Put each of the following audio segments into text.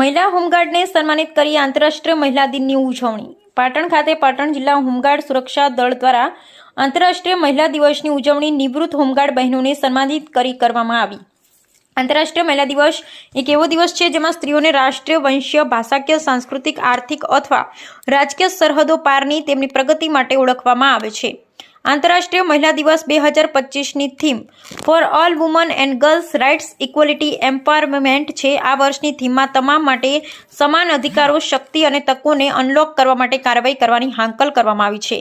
મહિલા હોમગાર્ડને સન્માનિત કરી આંતરરાષ્ટ્રીય મહિલા દિનની ઉજવણી. પાટણ ખાતે પાટણ જિલ્લા હોમગાર્ડ સુરક્ષા દળ દ્વારા આંતરરાષ્ટ્રીય મહિલા દિવસની ઉજવણી નિવૃત્ત હોમગાર્ડ બહેનોને સન્માનિત કરી કરવામાં આવી. આંતરરાષ્ટ્રીય મહિલા દિવસ એક એવો દિવસ છે જેમાં સ્ત્રીઓને રાષ્ટ્રીય, વંશીય, ભાષાકીય, સાંસ્કૃતિક, આર્થિક અથવા રાજકીય સરહદો પારની તેમની પ્રગતિ માટે ઓળખવામાં આવે છે. આંતરરાષ્ટ્રીય મહિલા દિવસ બે હજાર પચીસની theme for all women and girls rights equality empowerment છે. આ વર્ષની થીમમાં તમામ માટે સમાન અધિકારો, શક્તિ અને તકોને અનલોક કરવા માટે કાર્યવાહી કરવાની હાંકલ કરવામાં આવી છે.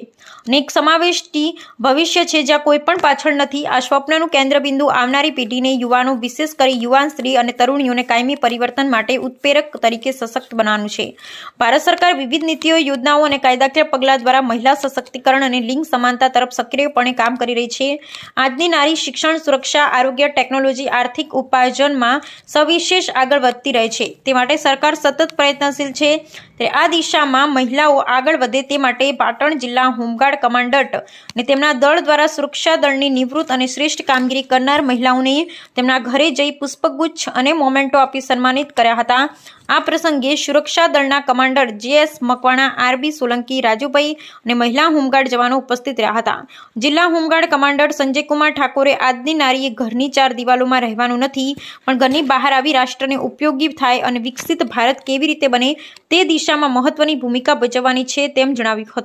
અને એક સમાવેશી ભવિષ્ય છે જ્યાં કોઈ પણ પાછળ નથી. આ સ્વપ્નનું કેન્દ્રબિંદુ આવનારી પેઢીને યુવાનો, વિશેષ કરી યુવાન સ્ત્રી અને તરુણીઓને કાયમી પરિવર્તન માટે ઉત્પ્રેરક તરીકે સશક્ત બનાવવાનું છે. ભારત સરકાર વિવિધ નીતિઓ, યોજનાઓ અને કાયદાકીય પગલાં દ્વારા મહિલા સશક્તિકરણ અને લિંગ સમાનતા તરફ સક્રિયપણે કામ કરી રહી છે. આજની નારી શિક્ષણ, સુરક્ષા, આરોગ્ય, ટેકનોલોજી, આર્થિક ઉપાર્જનમાં સવિશેષ આગળ વધતી રહે છે. તે માટે સરકાર સતત પ્રયત્નશીલ છે. આ દિશામાં મહિલાઓ આગળ વધે તે માટે પાટણ જિલ્લા હોમગાર્ડ કમાન્ડન્ટ અને તેમના દળ દ્વારા સુરક્ષા દળની નિવૃત્ત અને શ્રેષ્ઠ કામગીરી કરનાર મહિલાઓને તેમના ઘરે જઈ પુષ્પગુચ્છ અને મોમેન્ટો આપી સન્માનિત કર્યા હતા. આ પ્રસંગે સુરક્ષા દળના commander JS Makwana RB Solanki, Rajubhai અને મહિલા હોમગાર્ડ જવાનો ઉપસ્થિત રહ્યા હતા. જિલ્લા હોમગાર્ડ કમાન્ડર સંજયકુમાર ઠાકોરે આજની નારીએ ઘરની ચાર દિવાલોમાં રહેવાનું નથી, પણ ઘરની બહાર આવી રાષ્ટ્રને ઉપયોગી થાય અને વિકસિત ભારત કેવી રીતે બને તે દિશામાં મહત્વની ભૂમિકા ભજવવાની છે તેમ જણાવ્યું હતું.